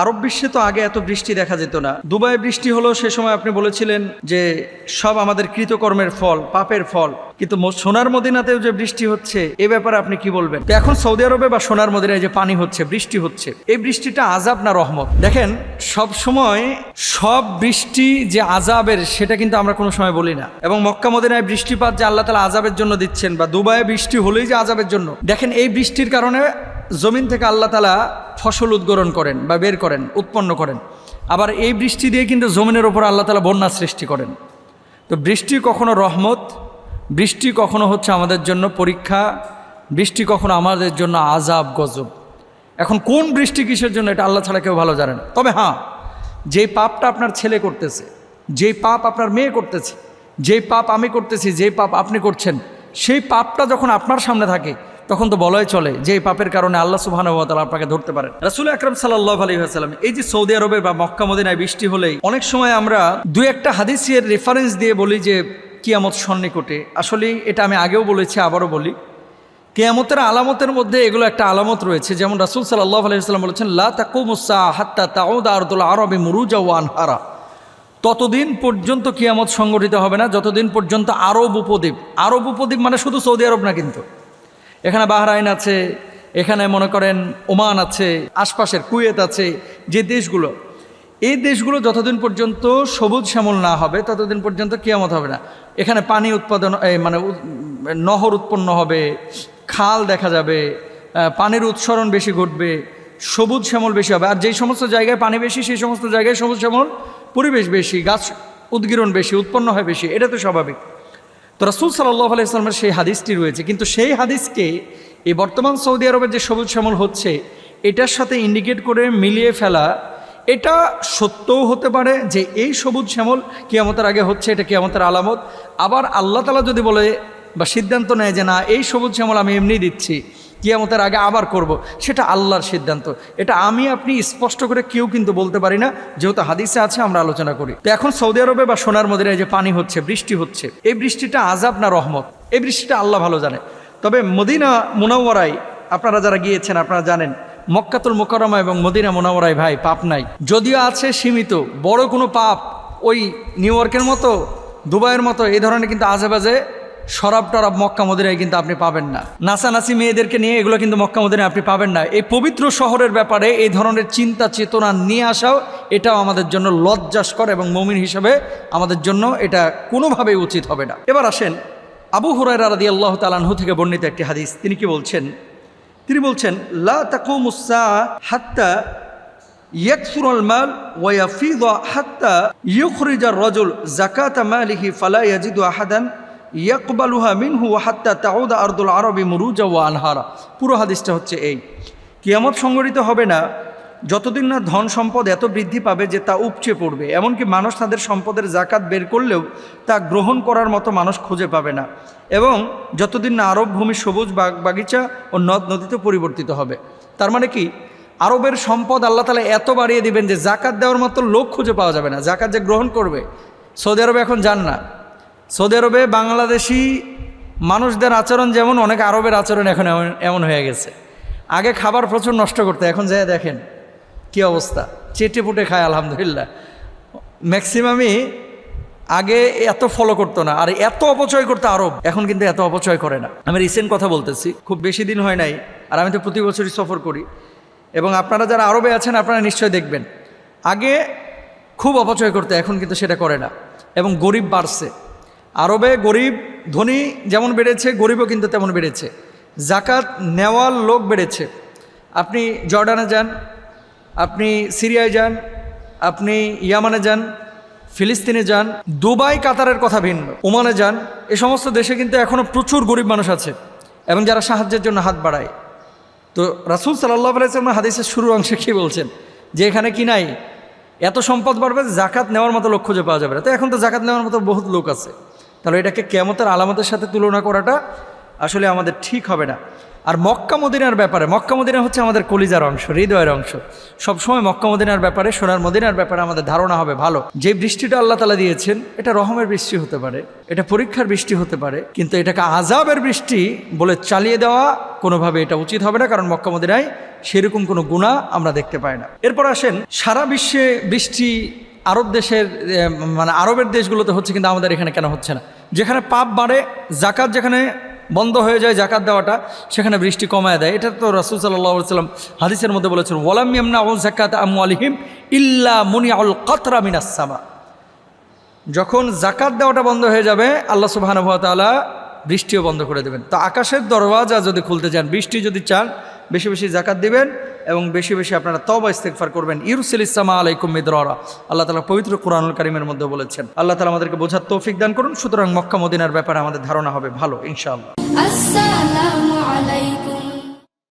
আরব বিশ্বে তো আগে এত বৃষ্টি দেখা যেত না। দুবাই বৃষ্টি হলো সে সময় আপনি বলেছিলেন যে সব আমাদের কৃতকর্মের ফল, পাপের ফল। কিন্তু সোনার মদিনাতেও যে বৃষ্টি হচ্ছে, এ ব্যাপারে আপনি কি বলবেন? এখন সৌদি আরবে বা সোনার মদিনায় যে পানি হচ্ছে, বৃষ্টি হচ্ছে, এই বৃষ্টিটা আজাব না রহমত? দেখেন, সব সময় সব বৃষ্টি যে আজাবের সেটা কিন্তু আমরা কোনো সময় বলি না। এবং মক্কা মদিনায় বৃষ্টিপাত যে আল্লাহ তালা আজাবের জন্য দিচ্ছেন, বা দুবাইয়ে বৃষ্টি হলেই যে আজাবের জন্য। দেখেন, এই বৃষ্টির কারণে জমিন থেকে আল্লাহ তালা ফসল উদ্গরণ করেন বা বের করেন, উৎপন্ন করেন। আবার এই বৃষ্টি দিয়ে কিন্তু জমিনের ওপর আল্লাহ তালা বন্যা সৃষ্টি করেন। তো বৃষ্টি কখনো রহমত, বৃষ্টি কখনো হচ্ছে আমাদের জন্য পরীক্ষা, বৃষ্টি কখনো আমাদের জন্য আজাব গজব। এখন কোন বৃষ্টি কিসের জন্য এটা আল্লাহ ছাড়া কেউ ভালো জানে না। তবে হ্যাঁ যেই পাপটা আপনার ছেলে করতেছে, যেই পাপ আপনার মেয়ে করতেছে, যেই পাপ আমি করতেছি, যেই পাপ আপনি করছেন, সেই পাপটা যখন আপনার সামনে থাকে তখন তো বলাই চলে যে এই পাপের কারণে আল্লাহ সুবাহানুভাতালা আপনাকে ধরতে পারেন রাসুল আকরম সাল্লাহ আলী আসালাম এই যে সৌদি আরবে বা মক্কা মদিনায় বৃষ্টি হলেই অনেক সময় আমরা দু একটা হাদিসের রেফারেন্স দিয়ে বলি যে কিয়ামত সন্নিকটে। আসলে এটা আমি আগেও বলেছি, আবারও বলি। কেয়ামতের আলামতের মধ্যে এগুলো একটা আলামত রয়েছে। যেমন রাসুল সাল্লাহ আলাইসাল্লাম বলেছেন, লা তাকুমুসা হাত্তা তাউদ আরদুল আরবে মুরুজা ওয়ান হারা ততদিন পর্যন্ত কিয়ামত সংগঠিত হবে না, যতদিন পর্যন্ত আরব উপদ্বীপ আরব উপদ্বীপ মানে শুধু সৌদি আরব না কিন্তু। এখানে বাহরাইন আছে, এখানে মনে করেন ওমান আছে, আশপাশের কুয়েত আছে, যে দেশগুলো। এই দেশগুলো যতদিন পর্যন্ত সবুজ শ্যামল না হবে, ততদিন পর্যন্ত কিয়ামত হবে না। এখানে পানি উৎপাদন মানে নহর উৎপন্ন হবে, খাল দেখা যাবে পানির উৎসরণ বেশি ঘটবে, সবুজ শ্যামল বেশি হবে। আর যেই সমস্ত জায়গায় পানি বেশি, সেই সমস্ত জায়গায় সবুজ শ্যামল পরিবেশ বেশি, গাছ উদ্গীরণ বেশি, উৎপন্ন হয় বেশি। এটা তো স্বাভাবিক। তো রাসুল সাল্লাহ আলাইসলামের সেই হাদিসটি রয়েছে। কিন্তু সেই হাদিসকে এই বর্তমান সৌদি আরবের যে সবুজ শ্যামল হচ্ছে, এটার সাথে ইন্ডিকেট করে মিলিয়ে ফেলা, এটা সত্যও হতে পারে যে এই সবুজ শ্যামল কিয়ামতের আগে হচ্ছে, এটা কিয়ামতের আলামত। আবার আল্লাহ তালা যদি বলে বা সিদ্ধান্ত নেয় যে না, এই সবুজ শ্যামল আমি এমনি দিচ্ছি কিয়ামতের আগে আবার করব। সেটা আল্লাহর সিদ্ধান্ত। এটা আমি, আপনি স্পষ্ট করে কেউ কিন্তু বলতে পারি না। যেহেতু হাদিসে আছে, আমরা আলোচনা করি। তো এখন সৌদি আরবে বা সোনার মদিনায় যে পানি হচ্ছে, বৃষ্টি হচ্ছে, এই বৃষ্টিটা আজাব না রহমত? এই বৃষ্টিটা আল্লাহ ভালো জানে। তবে মদিনা মুনাওয়ারাই আপনারা যারা গিয়েছেন, আপনারা জানেন, মক্কাতুল মোকারমা এবং মদিনা মোনাওয়ারাই ভাই, পাপ নাই। যদিও আছে সীমিত, বড় কোনো পাপ ওই নিউ ইয়র্কের মতো, দুবাইয়ের মতো, এই ধরনের কিন্তু আজেবাজে শরাব টরাব মক্কা মদিনায় কিন্তু আপনি পাবেন না নাচানাচি মেয়েদেরকে নিয়ে এগুলো কিন্তু মক্কা মদিনায় আপনি পাবেন না এই পবিত্র শহরের ব্যাপারে এই ধরনের চিন্তা চেতনা নিয়ে আসাও এটাও আমাদের জন্য লজ্জাস্কর এবং মমিন হিসেবে আমাদের জন্য এটা কোনোভাবেই উচিত হবে না এবার আসেন আবু হুরায়রা রাদি আল্লাহ তালানহু থেকে বর্ণিত একটি হাদিস তিনি কি বলছেন তিনি বলছেন লা তাকুমুসা হাত্তা يكثر المال ويفيض حتى يخرج الرجل زكاة ماله فلا يجد أحدا ইয়াকবালুহা মিনহু হাত্তা তাউদা আর্দুল আরবি মুরুজা ও আনহারা। পুরো হাদিসটা হচ্ছে এই। কিয়ামত সংগঠিত হবে না যতদিন না ধন সম্পদ এত বৃদ্ধি পাবে যে তা উপচে পড়বে। এমনকি মানুষ তাদের সম্পদের জাকাত বের করলেও তা গ্রহণ করার মতো মানুষ খুঁজে পাবে না। এবং যতদিন না আরব ভূমি সবুজ বাগ বাগিচা ও নদ নদীতে পরিবর্তিত হবে। তার মানে কি? আরবের সম্পদ আল্লাহ তালা এত বাড়িয়ে দিবেন যে জাকাত দেওয়ার মতো লোক খুঁজে পাওয়া যাবে না। জাকাত যে গ্রহণ করবে। সৌদি আরবে এখন যান না সৌদি আরবে বাংলাদেশি মানুষদের আচরণ যেমন, অনেক আরবের আচরণ এখন এমন হয়ে গেছে। আগে খাবার প্রচুর নষ্ট করতে, এখন যায় দেখেন কি অবস্থা। চেটে পুটে খায়, আলহামদুলিল্লাহ। ম্যাক্সিমামই আগে এত ফলো করতো না, আর এত অপচয় করতো আরব। এখন কিন্তু এত অপচয় করে না। আমি রিসেন্ট কথা বলতেছি, খুব বেশি দিন হয় নাই, আর আমি তো প্রতি বছরই সফর করি। এবং আপনারা যারা আরবে আছেন, আপনারা নিশ্চয়ই দেখবেন। আগে খুব অপচয় করতে, এখন কিন্তু সেটা করে না। এবং গরিব বাড়ছে। আরবে গরিব, ধনী যেমন বেড়েছে, গরিবও কিন্তু তেমন বেড়েছে। জাকাত নেওয়ার লোক বেড়েছে। আপনি জর্ডানে যান, আপনি সিরিয়ায় যান, আপনি ইয়ামানে যান, ফিলিস্তিনে যান, দুবাই, কাতারের কথা ভিন্ন। ওমানে যান, এ সমস্ত দেশে কিন্তু এখনও প্রচুর গরিব মানুষ আছে এবং যারা সাহায্যের জন্য হাত বাড়ায়। তো রাসুল সাল্লাহ আলাইসাল্লাম হাদিসের শুরু অংশে কী বলছেন? যে এখানে কি নাই? এত সম্পদ বাড়বে জাকাত নেওয়ার মতো লোক খুঁজে পাওয়া যাবে না। তো এখন তো জাকাত নেওয়ার মতো বহুত লোক আছে। তাহলে এটাকে কেমতের আলামতের সাথে তুলনা করাটা আসলে আমাদের ঠিক হবে না। আর মক্কা মদিনার ব্যাপারে, মক্কা মদিনা হচ্ছে আমাদের কলিজার অংশ, হৃদয়ের অংশ। সবসময় মক্কা মদিনার ব্যাপারে, সোনার মদিনার ব্যাপারে আমাদের ধারণা হবে ভালো। যে বৃষ্টিটা আল্লাহ তালা দিয়েছেন, এটা রহমের বৃষ্টি হতে পারে, এটা পরীক্ষার বৃষ্টি হতে পারে, কিন্তু এটাকে আজাবের বৃষ্টি বলে চালিয়ে দেওয়া কোনোভাবে এটা উচিত হবে না, কারণ মক্কা মদিনায় সেরকম কোনো গুণা আমরা দেখতে পাই না। এরপর আসেন, সারা বিশ্বে বৃষ্টি আরব দেশের মানে আরবের দেশগুলোতে হচ্ছে কিন্তু আমাদের এখানে কেন হচ্ছে না। যেখানে পাপ বাড়ে, জাকাত যেখানে বন্ধ হয়ে যায় জাকাত দেওয়াটা, সেখানে বৃষ্টি কমায় দেয়। এটা তো রাসুল সাল্লাহ সাল্লাম হাদিসের মধ্যে বলেছেন, ওয়ালাম ইয়ামনা জাকাত আমু আলিহিম ইল্লা মুনিয়াউল কাতরা মিনাসামা যখন জাকাত দেওয়াটা বন্ধ হয়ে যাবে, আল্লাহ সুবাহানুভাতালা বৃষ্টিও বন্ধ করে দেবেন। তো আকাশের দরওয়াজা যদি খুলতে চান, বৃষ্টি যদি চান, বেশি বেশি জাকাত দিবেন এবং বেশি বেশি আপনারা তবা ইস্তেকফার করবেন। ইরুসিল ইসলামা আলাইকুম মিদরা আল্লাহ তালা পবিত্র কোরআনুল কারিমের মধ্যে বলেছেন, আল্লাহ তালা আমাদেরকে বোঝার তৌফিক দান করুন, সুতরাং মক্কা মদিনার ব্যাপারে আমাদের ধারণা হবে ভালো, ইনশাআল্লাহ।